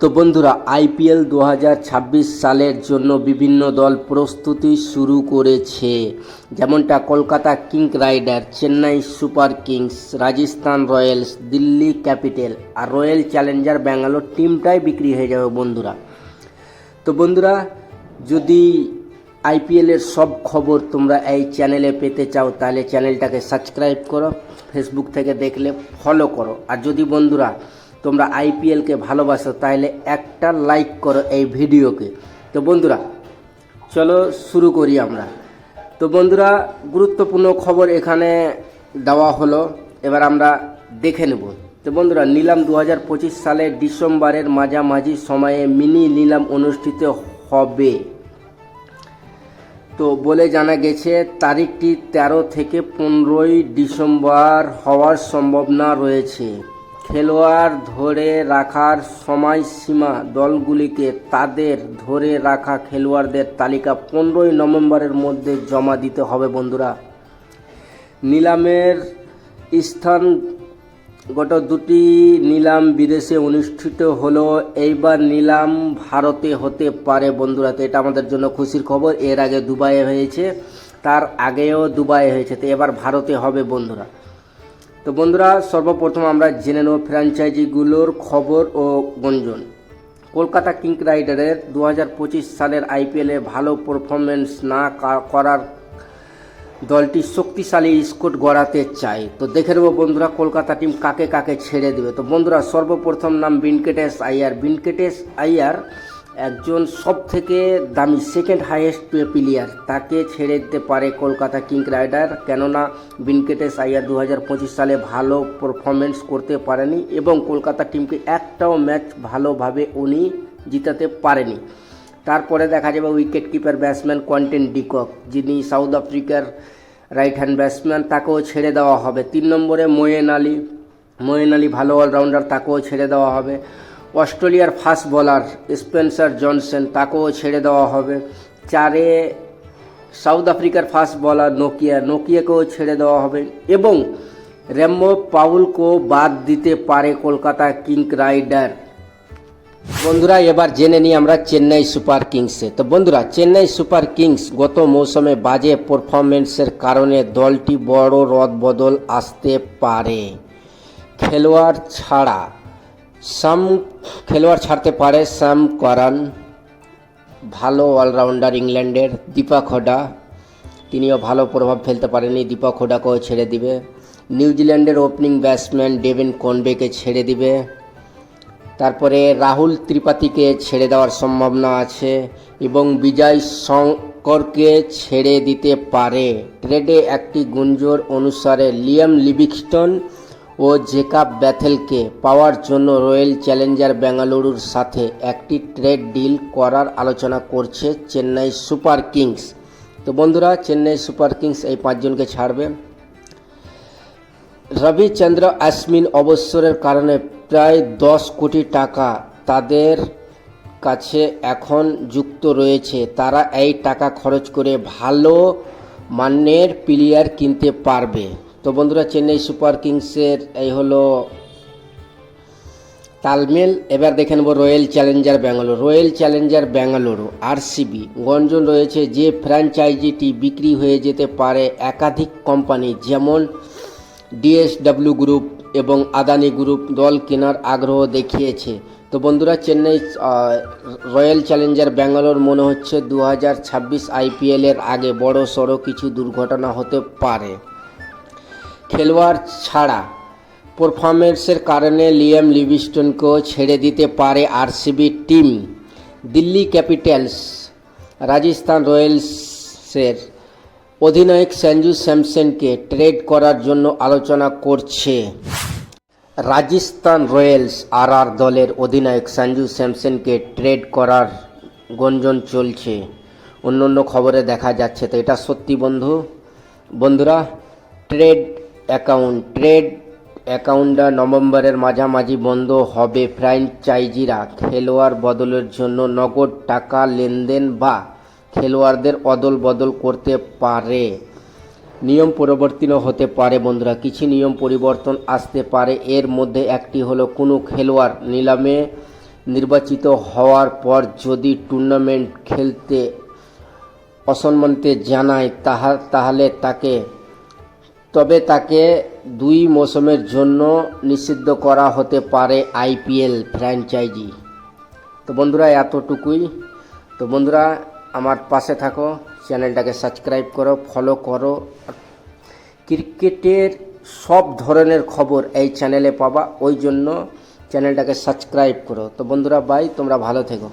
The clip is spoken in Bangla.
তো বন্ধুরা, আইপিএল দু হাজার ছাব্বিশ সালের জন্য বিভিন্ন দল প্রস্তুতি শুরু করেছে। যেমনটা Kolkata king rider, Chennai super kings, Rajasthan royals, Delhi capital আর রয়্যাল চ্যালেঞ্জার ব্যাঙ্গালোর টিমটাই বিক্রি হয়ে যাবে বন্ধুরা। তো বন্ধুরা, যদি আইপিএলের সব খবর তোমরা এই চ্যানেলে পেতে চাও, তাহলে চ্যানেলটাকে সাবস্ক্রাইব করো, ফেসবুক থেকে দেখলে ফলো করো। আর যদি বন্ধুরা তোমরা আইপিএলকে ভালোবাসো তাহলে একটা লাইক করো এই ভিডিওকে। তো বন্ধুরা, চলো শুরু করি আমরা। তো বন্ধুরা, গুরুত্বপূর্ণ খবর এখানে দেওয়া হলো, এবার আমরা দেখে নেব। তো বন্ধুরা, নিলাম দু হাজার পঁচিশ সালের ডিসেম্বরের মাঝামাঝি সময়ে মিনি নিলাম অনুষ্ঠিত হবে। তো বলে জানা গেছে, তারিখটি ১৩ থেকে পনেরোই ডিসেম্বর হওয়ার সম্ভাবনা রয়েছে। খেলোয়াড় ধরে রাখার সময়সীমা দলগুলিকে তাদের ধরে রাখা খেলোয়াড়দের তালিকা পনেরোই নভেম্বরের মধ্যে জমা দিতে হবে, বন্ধুরা। নিলামের স্থান গত দুটি নিলাম বিদেশে অনুষ্ঠিত হলো। এইবার নিলাম ভারতে হতে পারে, বন্ধুরা। তো এটা আমাদের জন্য খুশির খবর। এর আগে দুবাইয়ে হয়েছে, তার আগেও দুবাইয়ে হয়েছে। তো এবার ভারতে হবে, বন্ধুরা। তো বন্ধুরা, সর্বপ্রথম আমরা জেনে নেব ফ্র্যাঞ্চাইজিগুলোর খবর ও গঞ্জন। কলকাতা কিং রাইডারের দু হাজার পঁচিশ সালের আইপিএলে ভালো পারফরমেন্স না করার দলটি শক্তিশালী স্কোর গড়াতে চায়। তো দেখে নেব বন্ধুরা, কলকাতা টিম কাকে কাকে ছেড়ে দেবে। তো বন্ধুরা, সর্বপ্রথম নাম বিনকেটেশ আইয়ার। বিনকেটেশ আইয়ার একজন সব থেকে দামি সেকেন্ড হাইয়েস্ট প্লেয়ার তাকে ছেড়ে দিতে পারে কলকাতা কিং রাইডার, কেননা বিনকেটেশ আইয়ার দু সালে ভালো পারফরমেন্স করতে পারেনি এবং কলকাতা টিমকে একটাও ম্যাচ ভালোভাবে উনি জিতাতে পারেনি। তারপরে দেখা যাবে wicket keeper batsman Quinton de Kock যিনি সাউথ আফ্রিকার রাইট হ্যান্ড ব্যাটসম্যান তাকেও ছেড়ে দেওয়া হবে। তিন নম্বরে মোয়েন আলী মোয়েন আলী ভালো অলরাউন্ডার তাকেও ছেড়ে দেওয়া হবে। অস্ট্রেলিয়ার ফাস্ট বোলার স্পেন্সার জনসন, তাকেও ছেড়ে দেওয়া হবে। চারে সাউথ আফ্রিকার ফাস্ট বলার নোকিয়া, নোকিয়াকেও ছেড়ে দেওয়া হবে এবং রেম্বো পাউলকেও বাদ দিতে পারে কলকাতা কিং রাইডার। বন্ধুরা, এবার জেনে নিই আমরা চেন্নাই সুপার কিংসে। তো বন্ধুরা, চেন্নাই সুপার কিংস গত মৌসুমে বাজে পারফরমেন্সের কারণে দলটি বড় রদবদল আসতে পারে। খেলোয়াড় ছাড়া সাম খেলোয়াড় ছাড়তে পারে সাম করান, ভালো অলরাউন্ডার ইংল্যান্ডের দীপক হোডা। তিনিও ভালো প্রভাব ফেলতে পারেনি দীপক হোডাকেও ছেড়ে দিবে। নিউজিল্যান্ডের ওপেনিং ব্যাটসম্যান ডেভিন কনবেকে ছেড়ে দিবে। তারপরে রাহুল ত্রিপাঠীকে ছেড়ে দেওয়ার সম্ভাবনা আছে এবং বিজয় শঙ্করকে ছেড়ে দিতে পারে। ট্রেডে একটি গুঞ্জর অনুসারে লিয়াম লিভিংস্টন ও জেকাব ব্যাথেলকে পাওয়ার জন্য রয়্যাল চ্যালেঞ্জার বেঙ্গালুরুর সাথে একটি ট্রেড ডিল করার আলোচনা করছে চেন্নাই সুপার কিংস। তো বন্ধুরা, চেন্নাই সুপার কিংস এই পাঁচজনকে ছাড়বে। রবিচন্দ্র অশ্বিন অবসরের কারণে প্রায় দশ কোটি টাকা তাদের কাছে এখন যুক্ত রয়েছে। তারা এই টাকা খরচ করে ভালো মানের প্লেয়ার কিনতে পারবে। তো বন্ধুরা, চেন্নাই সুপার কিংসের এই হলো তালমেল। এবার দেখে নেব royal challenger Bangalore. Royal challenger Bengaluru RCB গঞ্জন রয়েছে যে ফ্র্যাঞ্চাইজিটি বিক্রি হয়ে যেতে পারে একাধিক কোম্পানি, যেমন ডিএসডব্লিউ গ্রুপ এবং আদানি গ্রুপ, দল কেনার আগ্রহ দেখিয়েছে। তো বন্ধুরা, চেন্নাই রয়্যাল চ্যালেঞ্জার ব্যাঙ্গালোর মনে হচ্ছে দু হাজার ছাব্বিশ আইপিএলের আগে বড় সড়ো কিছু দুর্ঘটনা হতে পারে। খেলোয়াড় ছাড়া পারফরমেন্সের কারণে লিয়াম লিভিস্টনকেও ছেড়ে দিতে পারে RCB team. Delhi capitals, Rajasthan রয়্যালসের অধিনায়ক সঞ্জু স্যামসনকে ট্রেড করার জন্য আলোচনা করছে। রাজস্থান রয়্যালস আর আর দলের অধিনায়ক সঞ্জু স্যামসনকে ট্রেড করার গঞ্জন চলছে। অন্য অন্য খবরে দেখা যাচ্ছে, তো এটা সত্যি বন্ধু? বন্ধুরা ট্রেড অ্যাকাউন্ট ট্রেড অ্যাকাউন্টটা নভেম্বরের মাঝামাঝি বন্ধ হবে। ফ্র্যাঞ্চাইজিরা খেলোয়াড় বদলের জন্য নগদ টাকা লেনদেন বা খেলোয়াড়দের অদল বদল করতে পারে। নিয়ম পরিবর্তনও হতে পারে বন্ধুরা, কিছু নিয়ম পরিবর্তন আসতে পারে। এর মধ্যে একটি হলো, কোনো খেলোয়াড় নিলামে নির্বাচিত হওয়ার পর যদি টুর্নামেন্ট খেলতে অসম্মানিত জানায়, তাহা তাহলে তাকে তবে তাকে দুই মৌসুমের জন্য নিষিদ্ধ করা হতে পারে আইপিএল ফ্র্যাঞ্চাইজি। তো বন্ধুরা, এতটুকুই। তো বন্ধুরা, আমার পাশে থাকো, চ্যানেলটাকে সাবস্ক্রাইব করো ফলো করো। ক্রিকেটের সব ধরনের খবর এই চ্যানেলে পাবা, ওই জন্য চ্যানেলটাকে সাবস্ক্রাইব করো। তো বন্ধুরা বাই তোমরা ভালো থেকো।